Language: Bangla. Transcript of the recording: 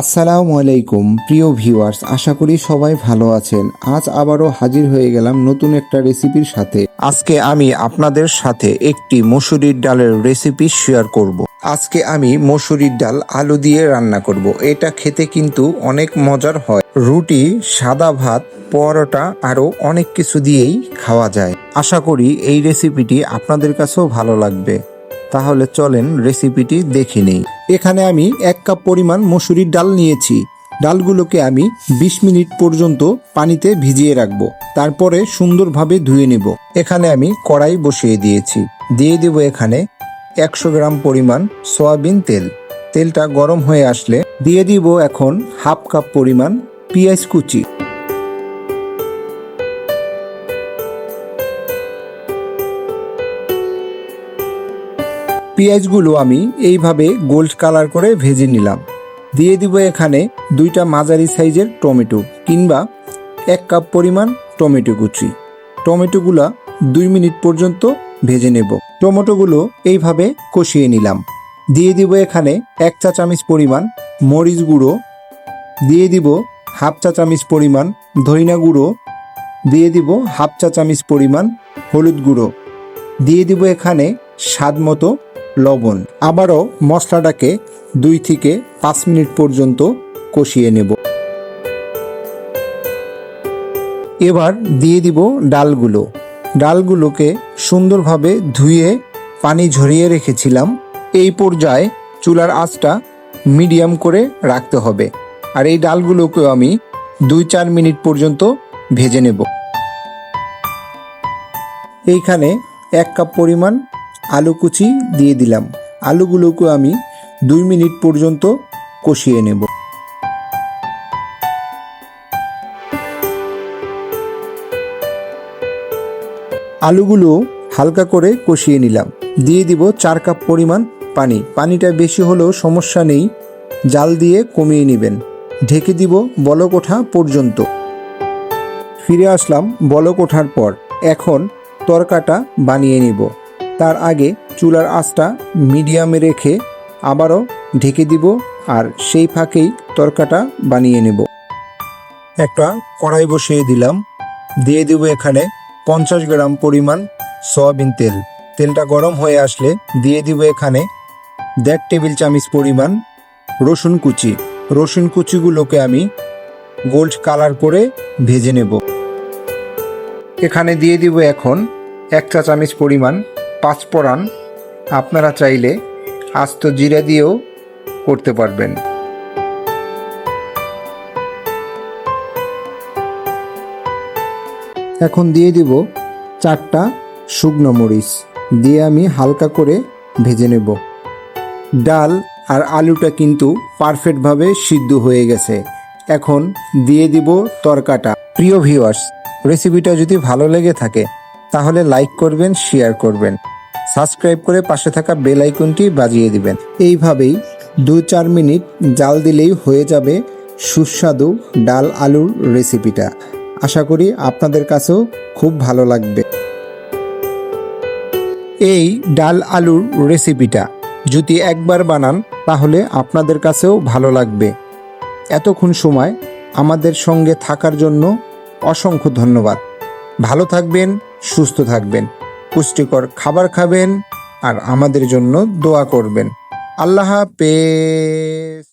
আসসালামু আলাইকুম, প্রিয় ভিউয়ার্স, আশা করি সবাই ভালো আছেন। আজ আবারও হাজির হয়ে গেলাম নতুন একটা রেসিপির সাথে। আজকে আমি আপনাদের সাথে একটি মসুরির ডালের রেসিপি শেয়ার করব। আজকে আমি মসুরির ডাল আলু দিয়ে রান্না করব। এটা খেতে কিন্তু অনেক মজার হয়। রুটি, সাদা ভাত, পরোটা, আরও অনেক কিছু দিয়েই খাওয়া যায়। আশা করি এই রেসিপিটি আপনাদের কাছেও ভালো লাগবে। তাহলে চলেন রেসিপিটি দেখে নেই। এখানে আমি এক কাপ পরিমাণ মসুরির ডাল নিয়েছি। ডালগুলোকে আমি ২০ মিনিট পর্যন্ত পানিতে ভিজিয়ে রাখব। তারপরে সুন্দরভাবে ধুয়ে নেব। এখানে আমি কড়াই বসিয়ে দিয়েছি। দিয়ে দেব এখানে একশো গ্রাম পরিমাণ সয়াবিন তেল। তেলটা গরম হয়ে আসলে দিয়ে দিব এখন হাফ কাপ পরিমাণ পেঁয়াজ কুচি। পেঁয়াজগুলো আমি এইভাবে গোল্ড কালার করে ভেজে নিলাম। দিয়ে দিব এখানে দুইটা মাঝারি সাইজের টমেটো কিংবা এক কাপ পরিমাণ টমেটো কুচি। টমেটোগুলা দুই মিনিট পর্যন্ত ভেজে নেব। টমেটোগুলো এইভাবে কষিয়ে নিলাম। দিয়ে দিব এখানে এক চা চামচ পরিমাণ মরিচ গুঁড়ো। দিয়ে দিব হাফ চা চামচ পরিমাণ ধইনা গুঁড়ো। দিয়ে দিব হাফ চা চামচ পরিমাণ হলুদ গুঁড়ো। দিয়ে দিব এখানে স্বাদ মতো লবণ। আবারও মশলাটাকে দুই থেকে পাঁচ মিনিট পর্যন্ত কষিয়ে নেব। এবার দিয়ে দিব ডালগুলো। ডালগুলোকে সুন্দরভাবে ধুয়ে পানি ঝরিয়ে রেখেছিলাম। এই পর্যায়ে চুলার আঁচটা মিডিয়াম করে রাখতে হবে। আর এই ডালগুলোকেও আমি দুই চার মিনিট পর্যন্ত ভেজে নেব। এইখানে এক কাপ পরিমাণ আলু কুচি দিয়ে দিলাম। আলুগুলোকে আমি দুই মিনিট পর্যন্ত কষিয়ে নেব। আলুগুলো হালকা করে কষিয়ে নিলাম। দিয়ে দিব চার কাপ পরিমাণ পানি। পানিটা বেশি হলেও সমস্যা নেই। জাল দিয়ে কমিয়ে নেবেন। ঢেকে দিব বলক ওঠা পর্যন্ত। ফিরে আসলাম বলক ওঠার পর। এখন তরকাটা বানিয়ে নিব। তার আগে চুলার আঁচটা মিডিয়ামে রেখে আবারও ঢেকে দিব আর সেই ফাঁকেই তরকাটা বানিয়ে নেব। একটা কড়াই বসিয়ে দিলাম। দিয়ে দেব এখানে পঞ্চাশ গ্রাম পরিমাণ সয়াবিন তেল। তেলটা গরম হয়ে আসলে দিয়ে দিব এখানে দেড় টেবিল চামচ পরিমাণ রসুন কুচি। রসুন কুচিগুলোকে আমি গোল্ড কালার করে ভেজে নেব। এখানে দিয়ে দিব এখন এক চা চামচ পরিমাণ পাঁচফোড়ন আপনারা চাইলে আস্ত জিরা দিয়েও করতে পারবেন। এখন দিয়ে দিব চারটা শুকনো মরিচ। দিয়ে আমি হালকা করে ভেজে নেব। ডাল আর আলুটা কিন্তু পারফেক্টভাবে সিদ্ধ হয়ে গেছে। এখন দিয়ে দিব তরকাটা। প্রিয় ভিউয়ার্স, রেসিপিটা যদি ভালো লেগে থাকে, তাহলে লাইক করবেন, শেয়ার করবেন। সাবস্ক্রাইব করে পাশে থাকা বেল আইকনটি বাজিয়ে দিবেন। এইভাবেই দু চার মিনিট জাল দিলেই হয়ে যাবে সুস্বাদু ডাল আলুর রেসিপিটা। আশা করি আপনাদের কাছেও খুব ভালো লাগবে। এই ডাল আলুর রেসিপিটা যদি একবার বানান, তাহলে আপনাদের কাছেও ভালো লাগবে। এতক্ষণ সময় আমাদের সঙ্গে থাকার জন্য অসংখ্য ধন্যবাদ। ভালো থাকবেন, সুস্থ থাকবেন। পুষ্টিকর খাবার খাবেন আর আমাদের জন্য দোয়া করবেন। আল্লাহ হাফেজ।